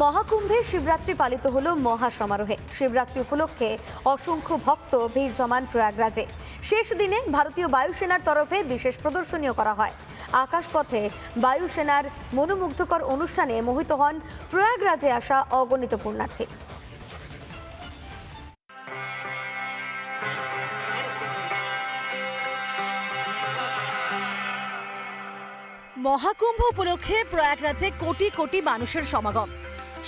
মহাকুম্ভে শিবরাত্রি পালিত হল মহা সমারোহে শিবরাত্রি উপলক্ষে অসংখ্য ভক্ত ভিড় জমান প্রয়াগরাজে। শেষ দিনে ভারতীয় বায়ুসেনার তরফে বিশেষ প্রদর্শনীয় করা হয়। আকাশপথে বায়ুসেনার মনোমুগ্ধকর অনুষ্ঠানে মোহিত হন প্রয়াগরাজে আসা অগণিত পুণ্যার্থী। মহাকুম্ভ উপলক্ষে প্রয়াগরাজে কোটি কোটি মানুষের সমাগম।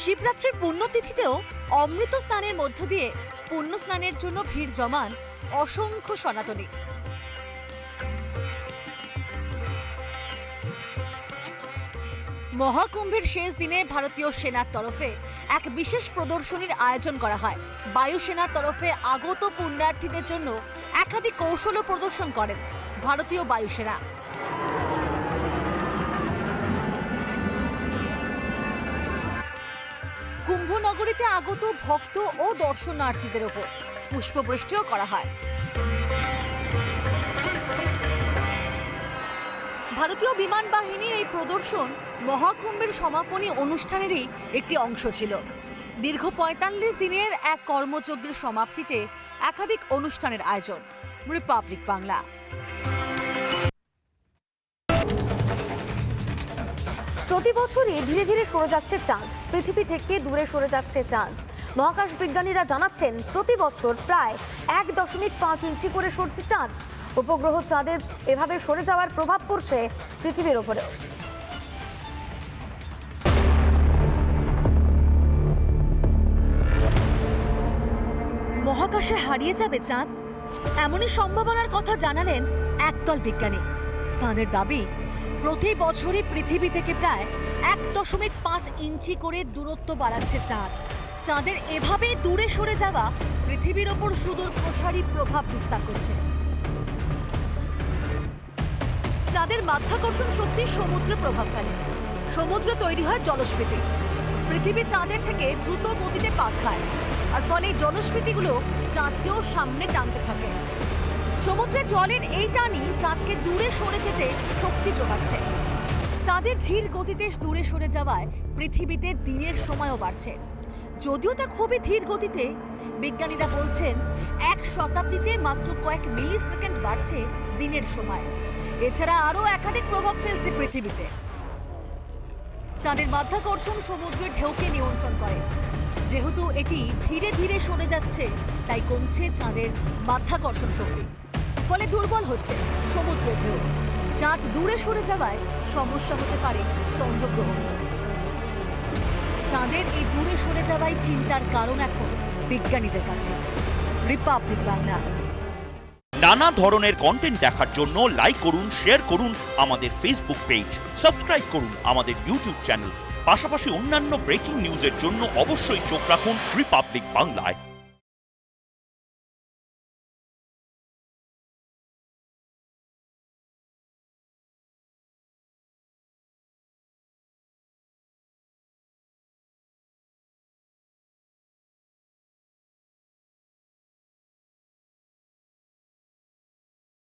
শিবরাত্রির পুণ্যতিথিতেও অমৃত স্নানের মধ্য দিয়ে পুণ্য স্নানের জন্য ভিড় জমান অসংখ্য সনাতনী। মহাকুম্ভের শেষ দিনে ভারতীয় সেনার তরফে এক বিশেষ প্রদর্শনীর আয়োজন করা হয়। বায়ুসেনার তরফে আগত পুণ্যার্থীদের জন্য একাধিক কৌশলও প্রদর্শন করেন ভারতীয় বায়ুসেনা কুম্ভনগরীতে আগত ভক্ত ও দর্শনার্থীদের ওপর পুষ্পবৃষ্টিও করা হয়। ভারতীয় বিমান বাহিনীর এই প্রদর্শন মহাকুম্ভের সমাপনী অনুষ্ঠানেরই একটি অংশ ছিল। দীর্ঘ পঁয়তাল্লিশ দিনের এক কর্মযজ্ঞের সমাপ্তিতে একাধিক অনুষ্ঠানের আয়োজন, রিপাবলিক বাংলা। প্রতি বছরই ধীরে ধীরে সরে যাচ্ছে চাঁদ। পৃথিবী থেকে দূরে সরে যাচ্ছে চাঁদ। মহাকাশ বিজ্ঞানীরা জানাচ্ছেন, প্রতি বছর প্রায় এক দশমিক পাঁচ ইঞ্চি করে সরছে চাঁদ। উপগ্রহ চাঁদের এভাবে সরে যাওয়ার প্রভাব পড়ছে পৃথিবীর ওপরেও। মহাকাশে হারিয়ে যাবে চাঁদ? এমনই সম্ভাবনার কথা জানালেন একদল বিজ্ঞানী। তাদের দাবি প্রতি বছরই পৃথিবী থেকে প্রায় এক দশমিক পাঁচ ইঞ্চি করে দূরত্ব বাড়াচ্ছে চাঁদ। চাঁদের এভাবে দূরে সরে যাওয়া পৃথিবীর ওপর সুদূর প্রসারী প্রভাব বিস্তার করছে। চাঁদের মাধ্যাকর্ষণ শক্তি সমুদ্রে প্রভাব ফেলে সমুদ্র তৈরি হয় জলস্ফীতি। পৃথিবী চাঁদের থেকে দ্রুত গতিতে পাক খায়, আর ফলে জলস্ফীতিগুলো চাঁদকেও সামনে টানতে থাকে। সমুদ্রে জলের এই টানই চাঁদকে দূরে সরে যেতে শক্তি যোগাচ্ছে। চাঁদের ধীর গতিতে দূরে সরে যাওয়ায় পৃথিবীতে দিনের সময়ও বাড়ছে। যদিও তা খুবই ধীর গতিতে, বিজ্ঞানীরা বলছেন, এক শতাব্দীতে মাত্র কয়েক মিলি সেকেন্ড বাড়ছে দিনের সময়। এছাড়া আরও একাধিক প্রভাব ফেলছে পৃথিবীতে। চাঁদের মাধ্যাকর্ষণ সমুদ্রের ঢেউকে নিয়ন্ত্রণ করে। যেহেতু এটি ধীরে ধীরে সরে যাচ্ছে, তাই কমছে চাঁদের মাধ্যাকর্ষণ শক্তি। ফলে দুর্বল হচ্ছে সমুদ্র ঢেউ। চাঁদ দূরে সরে যাওয়ায় সমস্যা হতে পারে চন্দ্রগ্রহণ। চাঁদের এই দূরে সরে যাওয়াই চিন্তার কারণ এখন বিজ্ঞানীদের কাছে। রিপাবলিক বাংলা। নানা ধরনের কন্টেন্ট দেখার জন্য লাইক করুন শেয়ার করুন আমাদের ফেসবুক পেজ সাবস্ক্রাইব করুন আমাদের ইউটিউব চ্যানেল পাশাপাশি অন্যান্য ব্রেকিং নিউজের জন্য অবশ্যই চোখ রাখুন রিপাবলিক বাংলায়